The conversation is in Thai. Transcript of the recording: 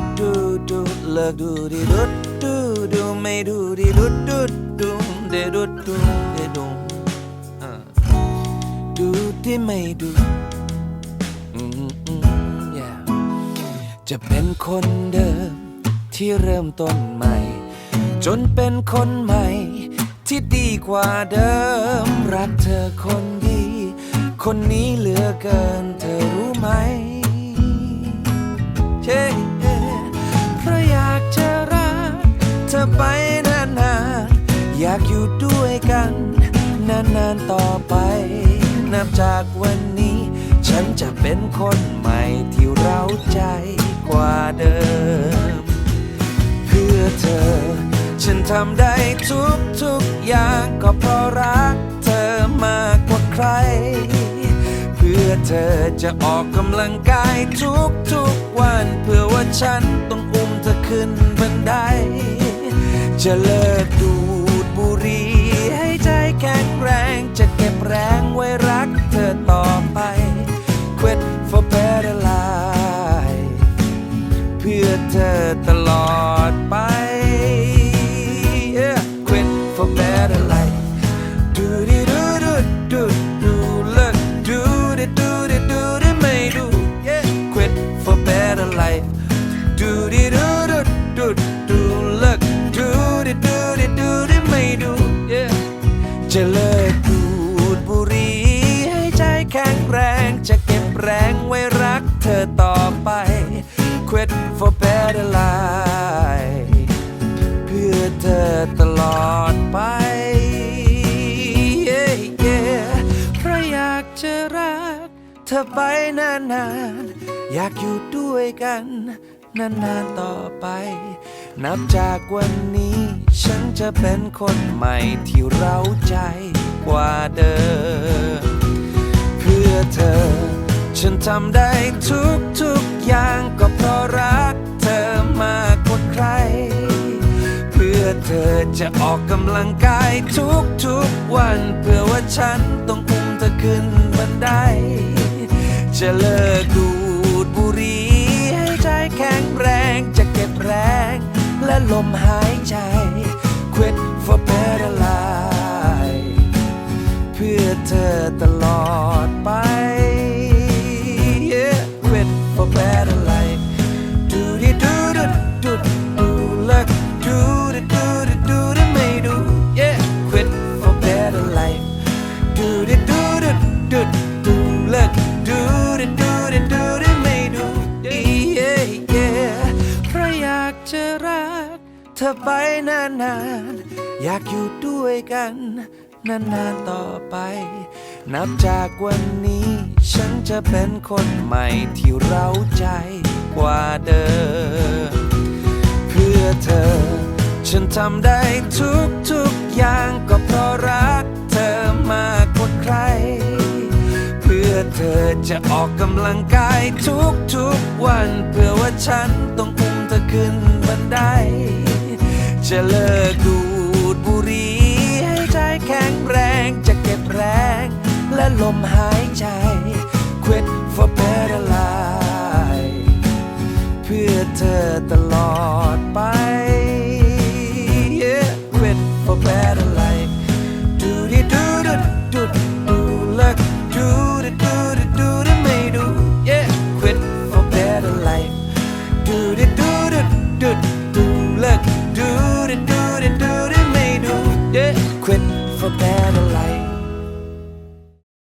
ดดูดูเลิกดูดิดูดูดูไม่ดูดิดูดูดูเดดูดูเดดูอ่าดูที่ไม่ดูจะเป็นคนเดิมที่เริ่มต้นใหม่ จนเป็นคนใหม่ ที่ดีกว่าเดิม รักเธอคนดี คนนี้เหลือเกินเธอรู้ อยากอยู่ด้วยกัน นานๆต่อไป นับจากวันนี้ ฉันจะเป็นคนใหม่ที่เราใจกว่าเดิม เพื่อเธอ ฉันทำได้ทุกทุกๆอย่างก็เพราะรักเธอมากกว่าใคร เพื่อเธอจะออกกำลังกายทุกทุกๆวัน เพื่อว่าฉันต้องอุ้มเธอขึ้นบันไดจะเลิก เธอตลอดไป yeah. Quit for better life Do di do do do do look do di do di do di ไม่ดู yeah. Quit for better life Do do do do do าะอยากจะรัก เธอไปนานๆ อยากอยู่ด้วยกัน นานๆต่อไป นับจากวันนี้ ฉันจะเป็นคนใหม่ที่เราใจกว่าเดิม เพื่อเธอ ฉันทำได้ทุกทุกๆอย่างก็เพราะรักเธอมากกว่าใคร เพื่อเธอจะออกกำลังกายทุกทุกๆวัน เพื่อว่าฉันต้อง อขึ้นบันได จะเลิกดูดบุหรี่ให้ใจแข็งแรงจะเก็บแรงและลมหายใจ เธอไปนานๆ อยากอยู่ด้วยกัน นานๆต่อไป นับจากวันนี้ ฉันจะเป็นคนใหม่ที่เราใจกว่าเดิม เพื่อเธอ ฉันทำได้ทุกทุกๆอย่างก็เพราะรักเธอมากกว่าใคร เพื่อเธอจะออกกำลังกายทุกทุกๆวัน เพื่อว่าฉันต้องอุ้มเธอขึ้นบันได จะเลิกดูดบุหรี่ให้ใจแข็งแรงจะเก็บแรง และลมหายใจ Quit for better life เพื่อเธอตลอดไป